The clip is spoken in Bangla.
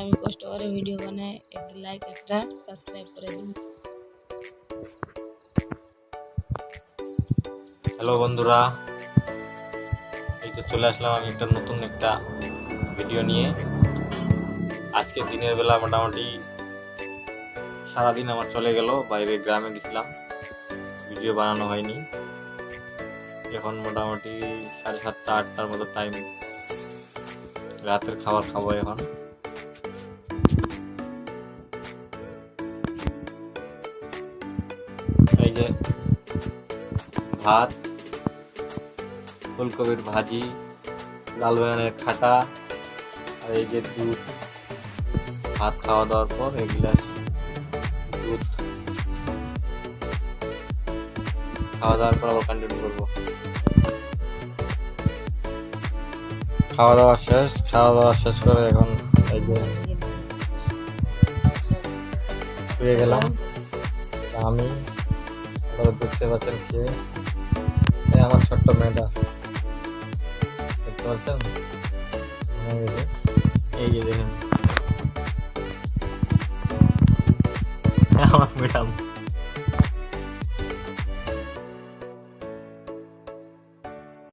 আমি কষ্ট করে ভিডিও বানাই। একটা লাইক একটা সাবস্ক্রাইব করে দিন। হ্যালো বন্ধুরা, এই তো চলে আসলাম আমি একটা নতুন একটা ভিডিও নিয়ে। আজকে দিনের বেলা মোটামুটি সারাদিন আমার চলে গেল, বাইরে গ্রামে গেছিলাম। ভিডিও বানানো হয়নি। এখন মোটামুটি সাড়ে সাতটা, আটটার মতো টাইম রাতের খাবার খাব এখন। যে ভাত, ফুলকপির ভাজি, লাল বেগুনের খাটা, আর এই যে দুধ, ভাত খাওয়া দাওয়ার পর এক গ্লাস দুধ খাওয়া দাওয়ার পর আবার কন্টিনিউ করব। খাওয়া দাওয়া শেষ, খাওয়া দাওয়া শেষ করে এখন এই যে শুয়ে গেলাম। আমি আপনারা দেখতে পাচ্ছেন কে আমার ছোট্ট মেয়েটা। দেখতে পাচ্ছেন? এই যে, দেখেন। আমার ম্যাডাম।